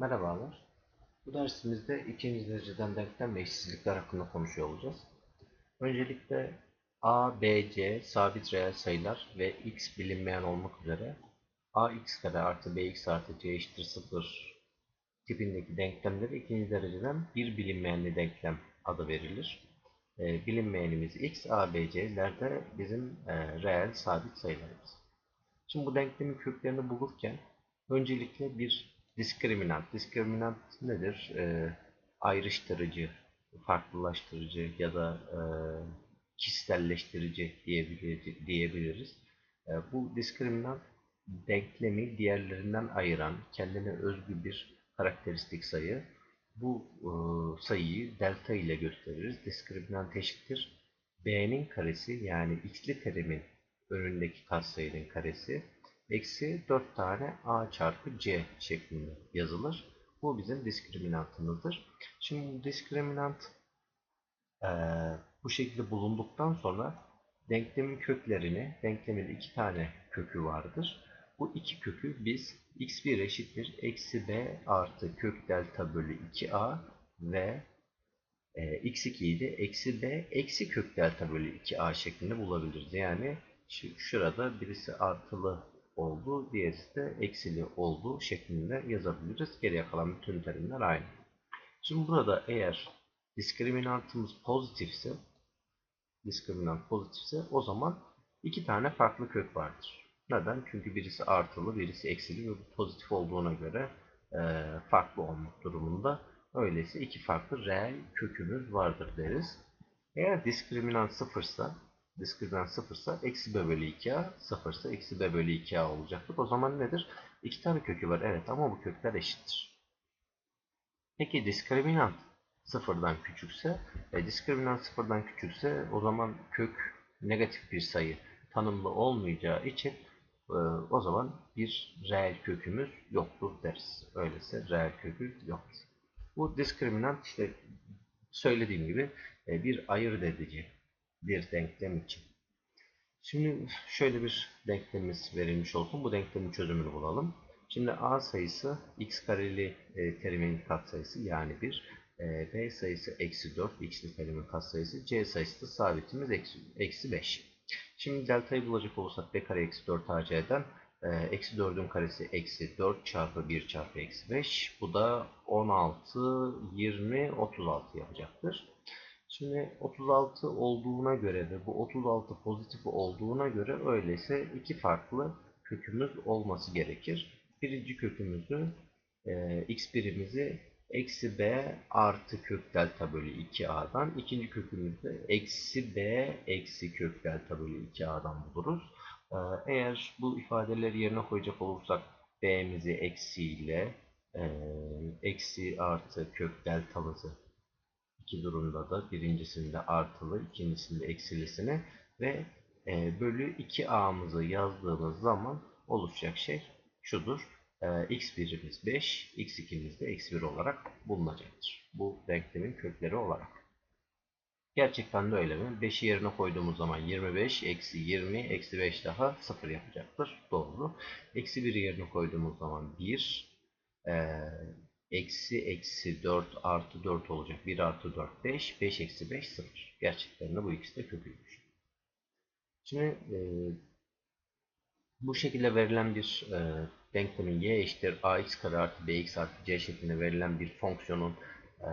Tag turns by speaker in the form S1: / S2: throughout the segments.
S1: Merhabalar. Bu dersimizde ikinci dereceden denklem ve eşitsizlikler hakkında konuşuyor olacağız. Öncelikle a, b, c sabit reel sayılar ve x bilinmeyen olmak üzere ax kare artı bx artı c eşittir 0 tipindeki denklemleri ikinci dereceden bir bilinmeyenli denklem adı verilir. E, bilinmeyenimiz x, a, b, c'ler de bizim e, reel sabit sayılarımız. Şimdi bu denklemin köklerini bulurken öncelikle bir diskriminant. Diskriminant nedir? Ee, ayrıştırıcı, farklılaştırıcı ya da e, kişiselleştirici diyebiliriz. E, bu diskriminant denklemi diğerlerinden ayıran, kendine özgü bir karakteristik sayı. Bu e, sayıyı delta ile gösteririz. Diskriminant eşittir. b'nin karesi yani x'li terimin önündeki katsayının karesi eksi 4 tane a çarpı c şeklinde yazılır. Bu bizim diskriminantımızdır. Şimdi bu diskriminant e, bu şekilde bulunduktan sonra denklemin köklerini, denklemin iki tane kökü vardır. Bu iki kökü biz x1 eşittir eksi b artı kök delta bölü 2a ve e, x2'yi de eksi b eksi kök delta bölü 2a şeklinde bulabiliriz. Yani şu, şurada birisi artılı oldu, diğerisi de eksili oldu şeklinde yazabiliriz. Geriye kalan bütün terimler aynı. Şimdi burada eğer diskriminantımız pozitifse diskriminant pozitifse o zaman iki tane farklı kök vardır. Neden? Çünkü birisi artılı, birisi eksili ve pozitif olduğuna göre e, farklı olmak durumunda. Öyleyse iki farklı reel kökümüz vardır deriz. Eğer diskriminant sıfırsa diskriminant sıfırsa eksi b bölü 2a sıfırsa eksi b bölü 2a olacaktır. O zaman nedir? İki tane kökü var evet ama bu kökler eşittir. Peki diskriminant sıfırdan küçükse e, diskriminant sıfırdan küçükse o zaman kök negatif bir sayı tanımlı olmayacağı için e, o zaman bir reel kökümüz yoktur deriz. Öyleyse reel kökü yoktur. Bu diskriminant işte söylediğim gibi e, bir ayırt edici bir denklem için. Şimdi şöyle bir denklemimiz verilmiş olsun. Bu denklemin çözümünü bulalım. Şimdi a sayısı x kareli e, terimin katsayısı yani 1. E, b sayısı eksi 4 x'li terimin katsayısı. c sayısı da sabitimiz eksi, eksi 5. Şimdi deltayı bulacak olursak b kare eksi 4 ac'den e, eksi 4'ün karesi eksi 4 çarpı 1 çarpı eksi 5. Bu da 16, 20, 36 yapacaktır. Şimdi 36 olduğuna göre ve bu 36 pozitif olduğuna göre öyleyse iki farklı kökümüz olması gerekir. Birinci kökümüzü e, x birimizi eksi b artı kök delta bölü 2a'dan ikinci kökümüzü eksi b eksi kök delta bölü 2a'dan buluruz. E, eğer bu ifadeleri yerine koyacak olursak b'mizi eksiyle e, eksi artı kök deltamızı iki durumda da birincisinde artılı, ikincisinde eksilisini ve e, bölü 2a'mızı yazdığımız zaman oluşacak şey şudur. E, x1'imiz 5, x2'miz de eksi 1 olarak bulunacaktır. Bu denklemin kökleri olarak. Gerçekten de öyle mi? 5'i yerine koyduğumuz zaman 25, eksi 20, eksi 5 daha 0 yapacaktır. Doğru. Eksi 1'i yerine koyduğumuz zaman 1, e, eksi eksi 4 artı 4 olacak. 1 artı 4 5. 5 eksi 5 0. Gerçekten de bu ikisi de köküymüş. Şimdi e, bu şekilde verilen bir e, denklemin y eşittir ax kare artı bx artı c şeklinde verilen bir fonksiyonun e,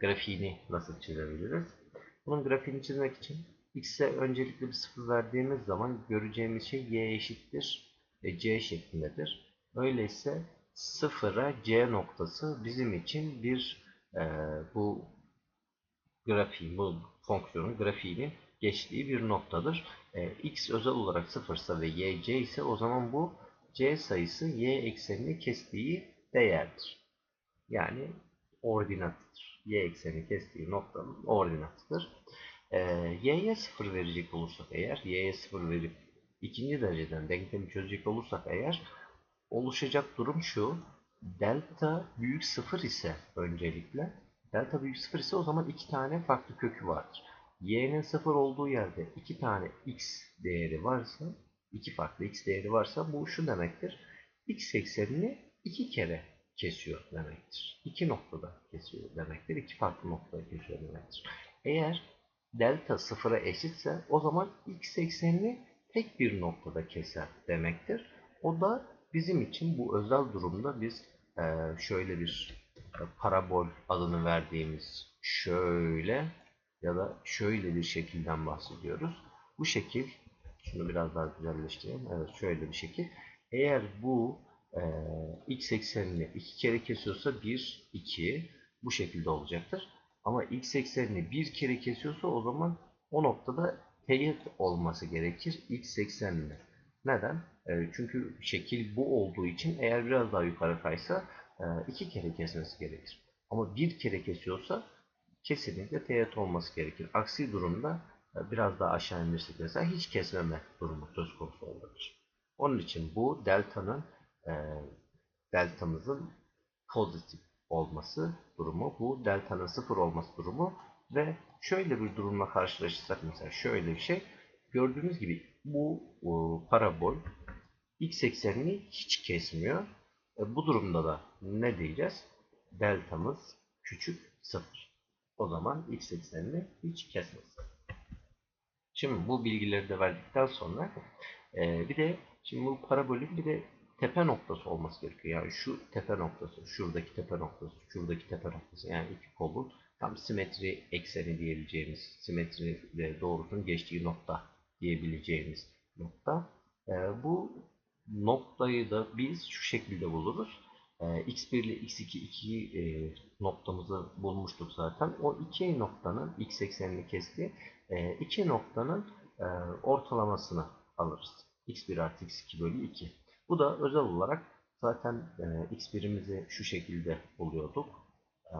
S1: grafiğini nasıl çizebiliriz? Bunun grafiğini çizmek için x'e öncelikle bir sıfır verdiğimiz zaman göreceğimiz şey y eşittir e, c şeklindedir. Öyleyse sıfıra c noktası bizim için bir e, bu grafiğin, bu fonksiyonun grafiğinin geçtiği bir noktadır. E, x özel olarak sıfırsa ve y c ise o zaman bu c sayısı y eksenini kestiği değerdir. Yani ordinatıdır. Y ekseni kestiği noktanın ordinatıdır. E, y'ye sıfır verecek olursak eğer, y'ye sıfır verip ikinci dereceden denklemi çözecek olursak eğer oluşacak durum şu. Delta büyük sıfır ise öncelikle delta büyük sıfır ise o zaman iki tane farklı kökü vardır. y'nin sıfır olduğu yerde iki tane x değeri varsa iki farklı x değeri varsa bu şu demektir. x eksenini iki kere kesiyor demektir. İki noktada kesiyor demektir. İki farklı noktada kesiyor demektir. Eğer delta sıfıra eşitse o zaman x eksenini tek bir noktada keser demektir. O da bizim için bu özel durumda biz e, şöyle bir e, parabol adını verdiğimiz şöyle ya da şöyle bir şekilden bahsediyoruz. Bu şekil, şunu biraz daha güzelleştireyim. Evet şöyle bir şekil. Eğer bu e, x eksenini iki kere kesiyorsa 1, 2 bu şekilde olacaktır. Ama x eksenini bir kere kesiyorsa o zaman o noktada teğet olması gerekir x eksenine. Neden? E, çünkü şekil bu olduğu için eğer biraz daha yukarı kaysa e, iki kere kesmesi gerekir. Ama bir kere kesiyorsa kesinlikle teğet olması gerekir. Aksi durumda e, biraz daha aşağı indirsek mesela hiç kesmeme durumu söz konusu olabilir. Onun için bu delta'nın e, deltamızın pozitif olması durumu, bu delta'nın sıfır olması durumu ve şöyle bir durumla karşılaşırsak mesela şöyle bir şey gördüğünüz gibi bu parabol x eksenini hiç kesmiyor. E, bu durumda da ne diyeceğiz? Deltamız küçük sıfır. O zaman x eksenini hiç kesmez. Şimdi bu bilgileri de verdikten sonra e, bir de şimdi bu parabolün bir de tepe noktası olması gerekiyor. Yani şu tepe noktası, şuradaki tepe noktası, şuradaki tepe noktası yani iki kolun tam simetri ekseni diyebileceğimiz, simetri ve doğrusun geçtiği nokta diyebileceğimiz nokta. E, bu noktayı da biz şu şekilde buluruz. E, x1 ile x2 iki e, noktamızı bulmuştuk zaten. O iki noktanın x eksenini kestiği e, iki noktanın e, ortalamasını alırız. x1 artı x2 bölü 2. Bu da özel olarak zaten e, x birimizi şu şekilde buluyorduk. E,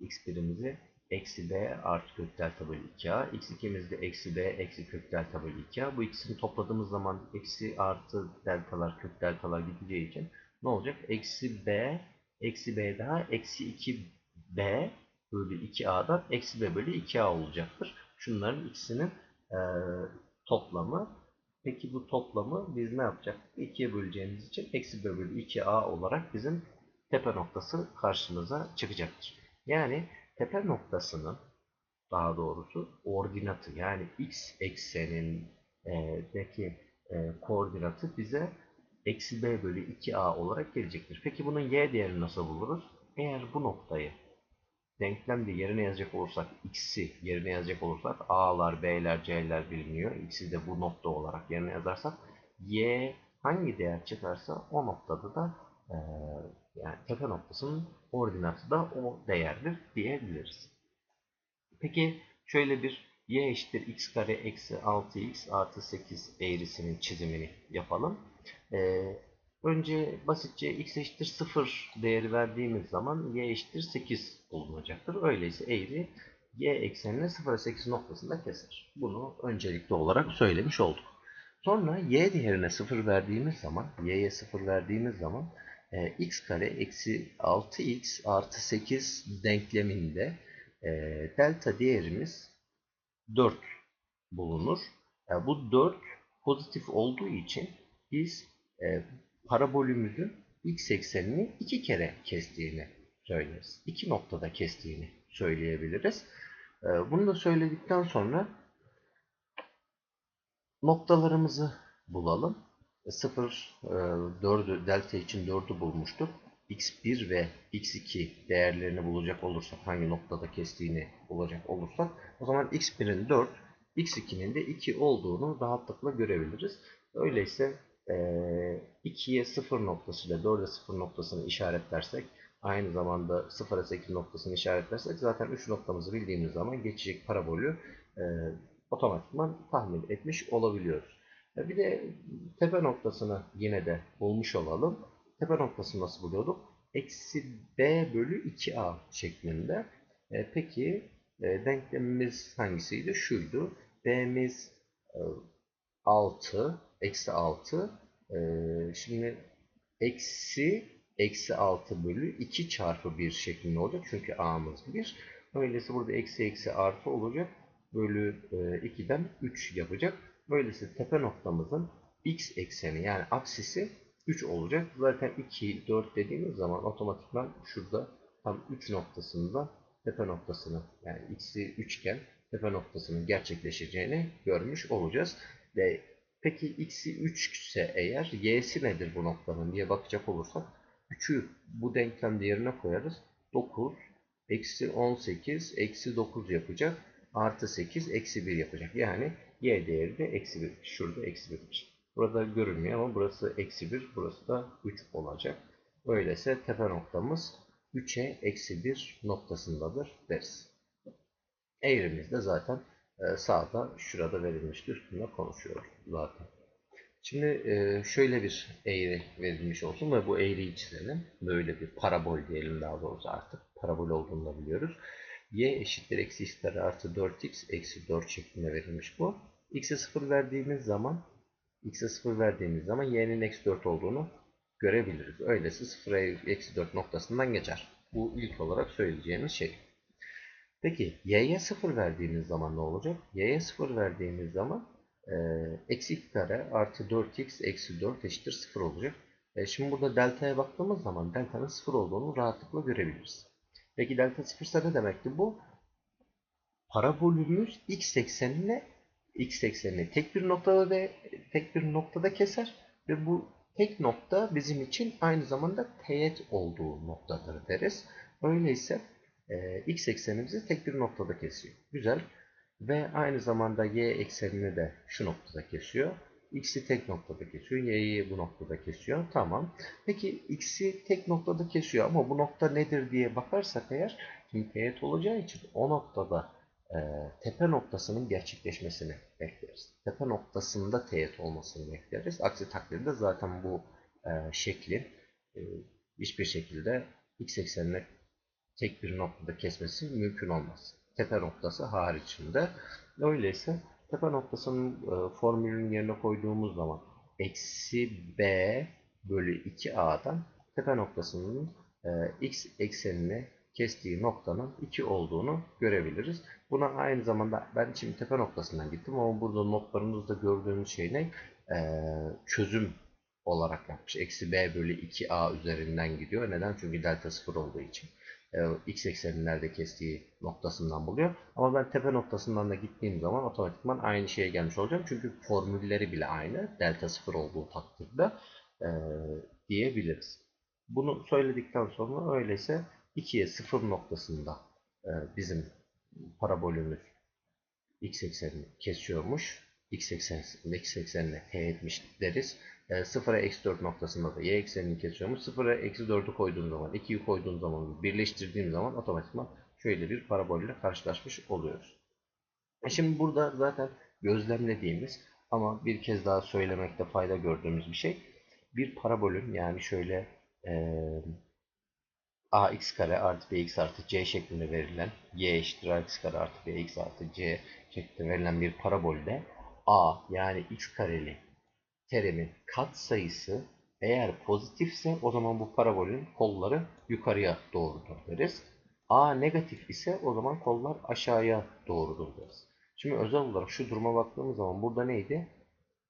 S1: x birimizi eksi b artı kök delta bölü 2a. x2'miz de eksi b eksi kök delta bölü 2a. Bu ikisini topladığımız zaman eksi artı deltalar kök deltalar gideceği için ne olacak? Eksi b eksi b daha eksi 2b bölü 2a'dan eksi b bölü 2a olacaktır. Şunların ikisinin e, toplamı. Peki bu toplamı biz ne yapacaktık? 2'ye böleceğimiz için eksi b bölü 2a olarak bizim tepe noktası karşımıza çıkacaktır. Yani tepe noktasının daha doğrusu ordinatı yani x eksenindeki e, koordinatı bize eksi b bölü 2a olarak gelecektir. Peki bunun y değerini nasıl buluruz? Eğer bu noktayı denklemde yerine yazacak olursak x'i yerine yazacak olursak a'lar, b'ler, c'ler biliniyor. X'i de bu nokta olarak yerine yazarsak y hangi değer çıkarsa o noktada da e, yani tepe noktasının ordinatı da o değerdir diyebiliriz. Peki şöyle bir y eşittir x kare eksi 6x artı 8 eğrisinin çizimini yapalım. Ee, önce basitçe x eşittir 0 değeri verdiğimiz zaman y eşittir 8 bulunacaktır. Öyleyse eğri y eksenine 0'a 8 noktasında keser. Bunu öncelikli olarak söylemiş olduk. Sonra y değerine 0 verdiğimiz zaman, y'ye 0 verdiğimiz zaman e, x kare eksi 6x artı 8 denkleminde e, delta değerimiz 4 bulunur. E, bu 4 pozitif olduğu için biz e, parabolümüzün x eksenini iki kere kestiğini söyleriz. İki noktada kestiğini söyleyebiliriz. E, bunu da söyledikten sonra noktalarımızı bulalım. 0, 4'ü, delta için 4'ü bulmuştuk. x1 ve x2 değerlerini bulacak olursak, hangi noktada kestiğini bulacak olursak, o zaman x1'in 4, x2'nin de 2 olduğunu rahatlıkla görebiliriz. Öyleyse 2'ye 0 noktasıyla 4'e 0 noktasını işaretlersek, aynı zamanda 0'a 8 noktasını işaretlersek zaten 3 noktamızı bildiğimiz zaman geçecek parabolü e, otomatikman tahmin etmiş olabiliyoruz. Bir de tepe noktasını yine de bulmuş olalım. Tepe noktasını nasıl buluyorduk? Eksi b bölü 2a şeklinde. E, peki e, denklemimiz hangisiydi? Şuydu. b'miz e, 6, eksi 6. E, şimdi eksi eksi 6 bölü 2 çarpı 1 şeklinde olacak. Çünkü a'mız 1. Öyleyse burada eksi eksi artı olacak. Bölü e, 2'den 3 yapacak. Böylesi tepe noktamızın x ekseni yani aksisi 3 olacak. Zaten 2, 4 dediğimiz zaman otomatikman şurada tam 3 noktasında tepe noktasını yani x'i 3 iken tepe noktasının gerçekleşeceğini görmüş olacağız. Ve peki x'i 3 ise eğer y'si nedir bu noktanın diye bakacak olursak 3'ü bu denklem yerine koyarız. 9 eksi 18 eksi 9 yapacak. Artı 8 eksi 1 yapacak. Yani y değeri de eksi 1. Şurada eksi 1'miş. Burada görünmüyor ama burası eksi 1. Burası da 3 olacak. Öyleyse tepe noktamız 3'e eksi 1 noktasındadır deriz. Eğrimiz de zaten e, sağda şurada verilmişti. Üstünde konuşuyoruz zaten. Şimdi e, şöyle bir eğri verilmiş olsun ve bu eğriyi çizelim. Böyle bir parabol diyelim daha doğrusu artık. Parabol olduğunu da biliyoruz. Y eşittir eksi x kare artı 4x eksi 4 şeklinde verilmiş bu. x'e 0 verdiğimiz zaman x'e 0 verdiğimiz zaman y'nin eksi 4 olduğunu görebiliriz. Öyleyse 0'a eksi 4 noktasından geçer. Bu ilk olarak söyleyeceğimiz şey. Peki y'ye 0 verdiğimiz zaman ne olacak? y'ye 0 verdiğimiz zaman e, eksi 2 kare artı 4x eksi 4 eşittir 0 olacak. E, şimdi burada delta'ya baktığımız zaman delta'nın 0 olduğunu rahatlıkla görebiliriz. Peki delta 0 ise ne demekti bu? Parabolümüz x eksenine x eksenini tek bir noktada ve tek bir noktada keser ve bu tek nokta bizim için aynı zamanda teğet olduğu noktadır deriz. Öyleyse e, x eksenimizi tek bir noktada kesiyor. Güzel. Ve aynı zamanda y eksenini de şu noktada kesiyor. X'i tek noktada kesiyor. Y'yi bu noktada kesiyor. Tamam. Peki X'i tek noktada kesiyor ama bu nokta nedir diye bakarsak eğer şimdi teğet olacağı için o noktada e, tepe noktasının gerçekleşmesini bekleriz. Tepe noktasında teğet olmasını bekleriz. Aksi takdirde zaten bu e, şeklin e, hiçbir şekilde x eksenine tek bir noktada kesmesi mümkün olmaz. Tepe noktası haricinde. Öyleyse tepe noktasının e, formülünün yerine koyduğumuz zaman eksi b bölü 2a'dan tepe noktasının e, x eksenini kestiği noktanın 2 olduğunu görebiliriz. Buna aynı zamanda ben şimdi tepe noktasından gittim ama burada notlarımızda gördüğümüz şey ne? Ee, çözüm olarak yapmış. Eksi b bölü 2a üzerinden gidiyor. Neden? Çünkü delta 0 olduğu için. Ee, x eksenini nerede kestiği noktasından buluyor. Ama ben tepe noktasından da gittiğim zaman otomatikman aynı şeye gelmiş olacağım. Çünkü formülleri bile aynı. Delta 0 olduğu takdirde e, diyebiliriz. Bunu söyledikten sonra öyleyse 2'ye 0 noktasında e, bizim parabolümüz x eksenini kesiyormuş. x eksenini, x eksenine teğetmiş deriz. E, 0'a eksi 4 noktasında da y eksenini kesiyormuş. 0'a eksi 4'ü koyduğum zaman, 2'yi koyduğum zaman, birleştirdiğim zaman otomatikman şöyle bir parabolle karşılaşmış oluyoruz. E şimdi burada zaten gözlemlediğimiz ama bir kez daha söylemekte fayda gördüğümüz bir şey. Bir parabolün yani şöyle eee ax kare artı bx artı c şeklinde verilen y eşittir ax kare artı bx artı c şeklinde verilen bir parabolde a yani 3 kareli terimin katsayısı eğer pozitifse o zaman bu parabolün kolları yukarıya doğrudur deriz. A negatif ise o zaman kollar aşağıya doğrudur deriz. Şimdi özel olarak şu duruma baktığımız zaman burada neydi?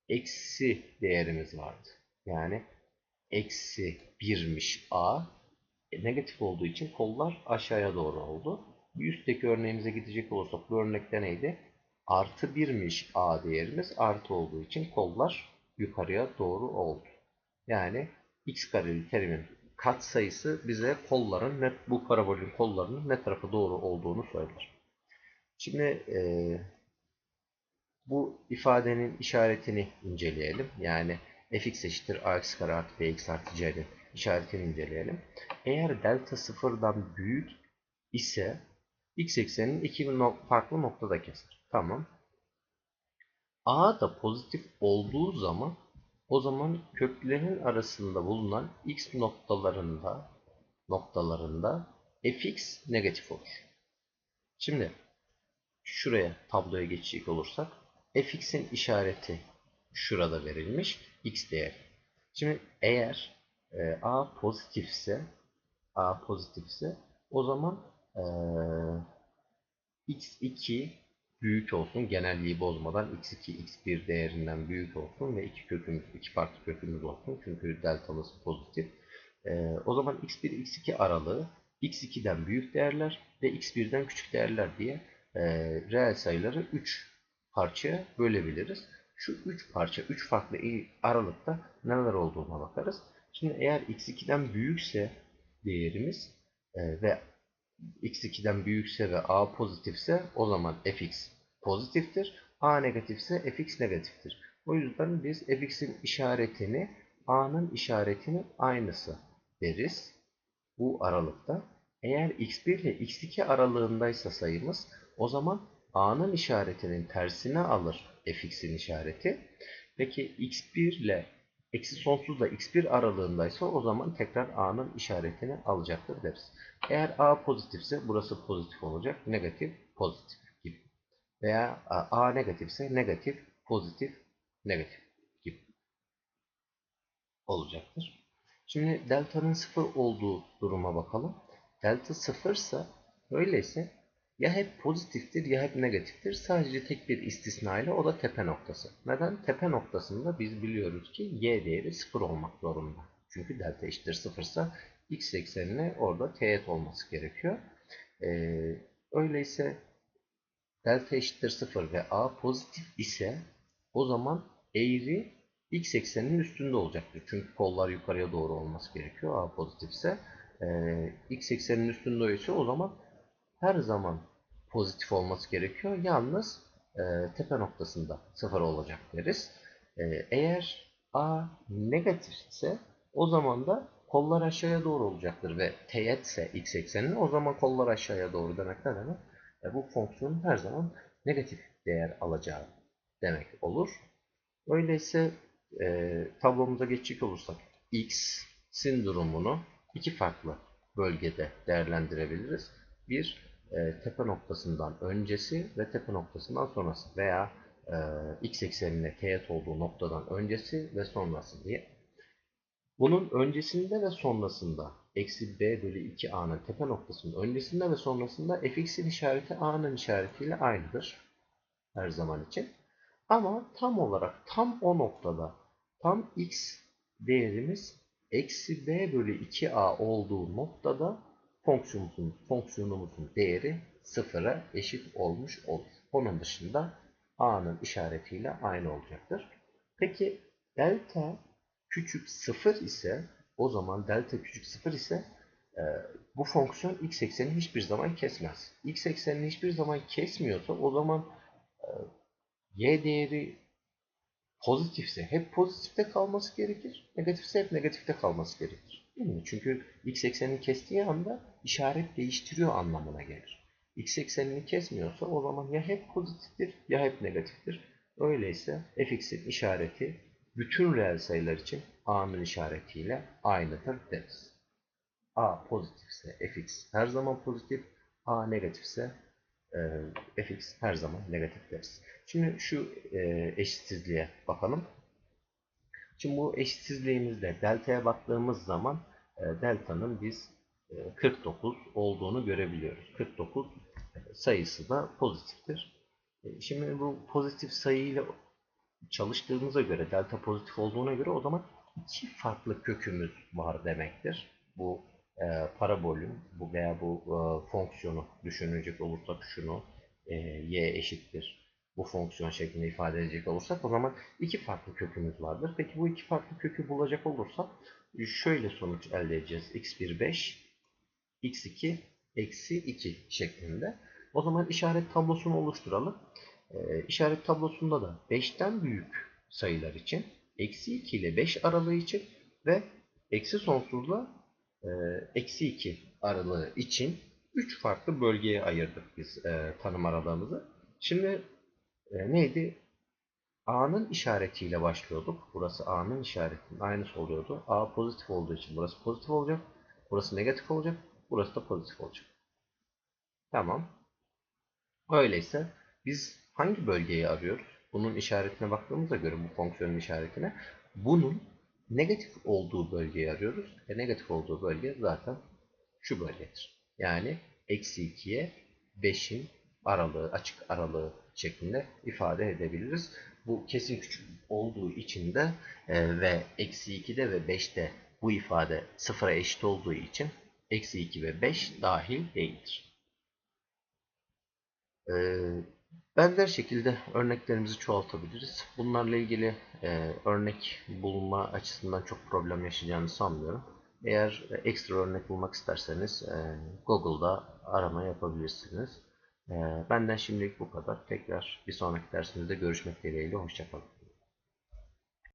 S1: Eksi değerimiz vardı. Yani eksi 1'miş A e, negatif olduğu için kollar aşağıya doğru oldu. Bir üstteki örneğimize gidecek olursak bu örnekte neydi? Artı 1'miş A değerimiz artı olduğu için kollar yukarıya doğru oldu. Yani x kareli terimin kat sayısı bize kolların net bu parabolün kollarının ne tarafa doğru olduğunu söyler. Şimdi e, bu ifadenin işaretini inceleyelim. Yani fx eşittir ax kare artı bx artı c'nin işaretini inceleyelim. Eğer delta sıfırdan büyük ise x ekseninin iki farklı noktada keser. Tamam. A da pozitif olduğu zaman o zaman köklerin arasında bulunan x noktalarında noktalarında fx negatif olur. Şimdi şuraya tabloya geçecek olursak fx'in işareti şurada verilmiş x değeri. Şimdi eğer e, A pozitifse A pozitifse o zaman e, x2 büyük olsun. Genelliği bozmadan x2, x1 değerinden büyük olsun ve iki kökümüz, iki farklı kökümüz olsun. Çünkü deltamız pozitif. Ee, o zaman x1, x2 aralığı x2'den büyük değerler ve x1'den küçük değerler diye e, reel sayıları 3 parçaya bölebiliriz. Şu 3 parça, 3 farklı aralıkta neler olduğuna bakarız. Şimdi eğer x2'den büyükse değerimiz e, ve x2'den büyükse ve a pozitifse o zaman fx pozitiftir. a negatifse fx negatiftir. O yüzden biz fx'in işaretini a'nın işaretinin aynısı deriz bu aralıkta. Eğer x1 ile x2 aralığındaysa sayımız o zaman a'nın işaretinin tersine alır fx'in işareti. Peki x1 ile eksi sonsuzla x1 aralığındaysa o zaman tekrar a'nın işaretini alacaktır deriz. Eğer a pozitifse burası pozitif olacak. Negatif, pozitif gibi. Veya a, negatifse negatif, pozitif, negatif gibi olacaktır. Şimdi delta'nın sıfır olduğu duruma bakalım. Delta sıfırsa öyleyse ya hep pozitiftir ya hep negatiftir. Sadece tek bir istisnayla o da tepe noktası. Neden? Tepe noktasında biz biliyoruz ki y değeri sıfır olmak zorunda. Çünkü delta eşittir sıfırsa x eksenine orada teğet olması gerekiyor. Ee, öyleyse delta eşittir sıfır ve a pozitif ise o zaman eğri x ekseninin üstünde olacaktır. Çünkü kollar yukarıya doğru olması gerekiyor. A pozitifse ee, x ekseninin üstünde ise o zaman her zaman pozitif olması gerekiyor. Yalnız e, tepe noktasında sıfır olacak deriz. E, eğer a negatif ise o zaman da kollar aşağıya doğru olacaktır ve teğetse x eksenine o zaman kollar aşağıya doğru demek ne demek? E, bu fonksiyonun her zaman negatif değer alacağı demek olur. Öyleyse e, tablomuza geçecek olursak x'in durumunu iki farklı bölgede değerlendirebiliriz. Bir, e, tepe noktasından öncesi ve tepe noktasından sonrası veya e, x eksenine teğet olduğu noktadan öncesi ve sonrası diye. Bunun öncesinde ve sonrasında eksi b bölü 2a'nın tepe noktasının öncesinde ve sonrasında fx'in işareti a'nın işaretiyle aynıdır. Her zaman için. Ama tam olarak tam o noktada tam x değerimiz eksi b bölü 2a olduğu noktada fonksiyonumuzun, fonksiyonumuzun değeri sıfıra eşit olmuş olur. Onun dışında a'nın işaretiyle aynı olacaktır. Peki delta küçük sıfır ise o zaman delta küçük sıfır ise e, bu fonksiyon x eksenini hiçbir zaman kesmez. x eksenini hiçbir zaman kesmiyorsa o zaman e, y değeri pozitifse hep pozitifte kalması gerekir. Negatifse hep negatifte kalması gerekir. Değil mi? Çünkü x eksenini kestiği anda işaret değiştiriyor anlamına gelir. x eksenini kesmiyorsa o zaman ya hep pozitiftir ya hep negatiftir. Öyleyse fx'in işareti bütün reel sayılar için a'nın işaretiyle aynıdır deriz. a pozitifse fx her zaman pozitif, a negatifse e, fx her zaman negatif deriz. Şimdi şu e, eşitsizliğe bakalım. Şimdi bu eşitsizliğimizde delta'ya baktığımız zaman delta'nın biz e, 49 olduğunu görebiliyoruz. 49 sayısı da pozitiftir. E, şimdi bu pozitif sayıyla çalıştığımıza göre, delta pozitif olduğuna göre o zaman iki farklı kökümüz var demektir. Bu e, parabolün bu veya bu e, fonksiyonu düşünecek olursak şunu e, y eşittir bu fonksiyon şeklinde ifade edecek olursak o zaman iki farklı kökümüz vardır. Peki bu iki farklı kökü bulacak olursak şöyle sonuç elde edeceğiz. x1 5, x2 eksi 2 şeklinde. O zaman işaret tablosunu oluşturalım. E, işaret tablosunda da 5'ten büyük sayılar için, eksi 2 ile 5 aralığı için ve eksi sonsuzla e, eksi 2 aralığı için 3 farklı bölgeye ayırdık biz e, tanım aralığımızı. Şimdi e, neydi? A'nın işaretiyle başlıyorduk. Burası A'nın işaretinin aynısı oluyordu. A pozitif olduğu için burası pozitif olacak. Burası negatif olacak. Burası da pozitif olacak. Tamam. Öyleyse biz hangi bölgeyi arıyoruz? Bunun işaretine baktığımıza göre bu fonksiyonun işaretine bunun negatif olduğu bölgeyi arıyoruz. E negatif olduğu bölge zaten şu bölgedir. Yani eksi 2'ye 5'in aralığı, açık aralığı şeklinde ifade edebiliriz. Bu kesin küçük olduğu için de e, ve eksi 2'de ve 5'te bu ifade sıfıra eşit olduğu için eksi 2 ve 5 dahil değildir. E, benzer şekilde örneklerimizi çoğaltabiliriz. Bunlarla ilgili e, örnek bulma açısından çok problem yaşayacağını sanmıyorum. Eğer ekstra örnek bulmak isterseniz e, Google'da arama yapabilirsiniz. E, benden şimdilik bu kadar. Tekrar bir sonraki dersimizde görüşmek dileğiyle. Hoşçakalın.